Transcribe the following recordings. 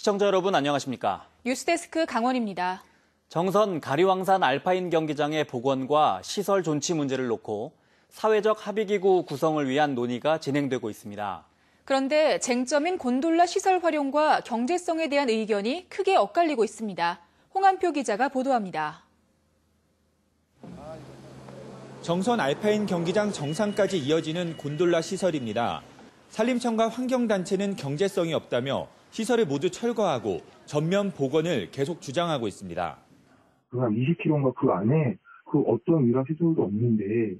시청자 여러분 안녕하십니까? 뉴스데스크 강원입니다. 정선 가리왕산 알파인 경기장의 복원과 시설 존치 문제를 놓고 사회적 합의기구 구성을 위한 논의가 진행되고 있습니다. 그런데 쟁점인 곤돌라 시설 활용과 경제성에 대한 의견이 크게 엇갈리고 있습니다. 홍한표 기자가 보도합니다. 정선 알파인 경기장 정상까지 이어지는 곤돌라 시설입니다. 산림청과 환경단체는 경제성이 없다며 시설을 모두 철거하고 전면 복원을 계속 주장하고 있습니다. 그한 20km인가 그 안에 그 어떤 일화 시설도 없는데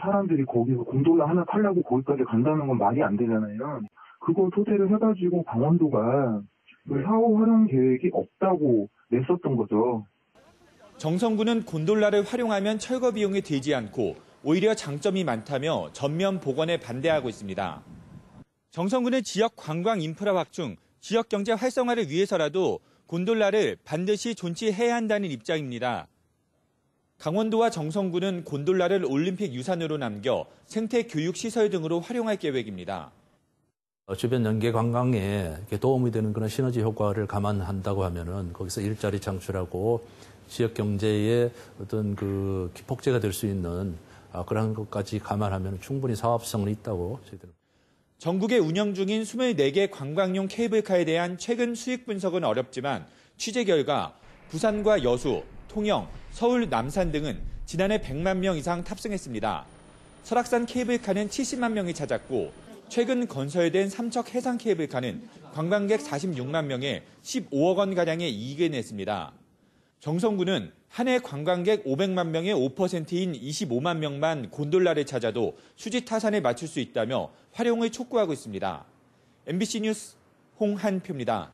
사람들이 거기서 곤돌라 하나 타려고 거기까지 간다는 건 말이 안 되잖아요. 그걸 토대를 해가지고 강원도가 그 사후 활용 계획이 없다고 냈었던 거죠. 정성구는 곤돌라를 활용하면 철거 비용이 들지 않고 오히려 장점이 많다며 전면 복원에 반대하고 있습니다. 정성구는 지역 관광 인프라 확충, 지역 경제 활성화를 위해서라도 곤돌라를 반드시 존치해야 한다는 입장입니다. 강원도와 정성구는 곤돌라를 올림픽 유산으로 남겨 생태 교육 시설 등으로 활용할 계획입니다. 어, 주변 연계 관광에 도움이 되는 그런 시너지 효과를 감안한다고 하면은 거기서 일자리 창출하고 지역 경제의 어떤 그 기폭제가 될 수 있는 아, 그런 것까지 감안하면 충분히 사업성은 있다고 저희들은. 전국에 운영 중인 24개 관광용 케이블카에 대한 최근 수익 분석은 어렵지만 취재 결과 부산과 여수, 통영, 서울, 남산 등은 지난해 100만 명 이상 탑승했습니다. 설악산 케이블카는 70만 명이 찾았고 최근 건설된 삼척 해상 케이블카는 관광객 46만 명에 15억 원가량의 이익을 냈습니다. 정성구는 한해 관광객 500만 명의 5%인 25만 명만 곤돌라를 찾아도 수지 타산에 맞출 수 있다며 활용을 촉구하고 있습니다. MBC 뉴스 홍한표입니다.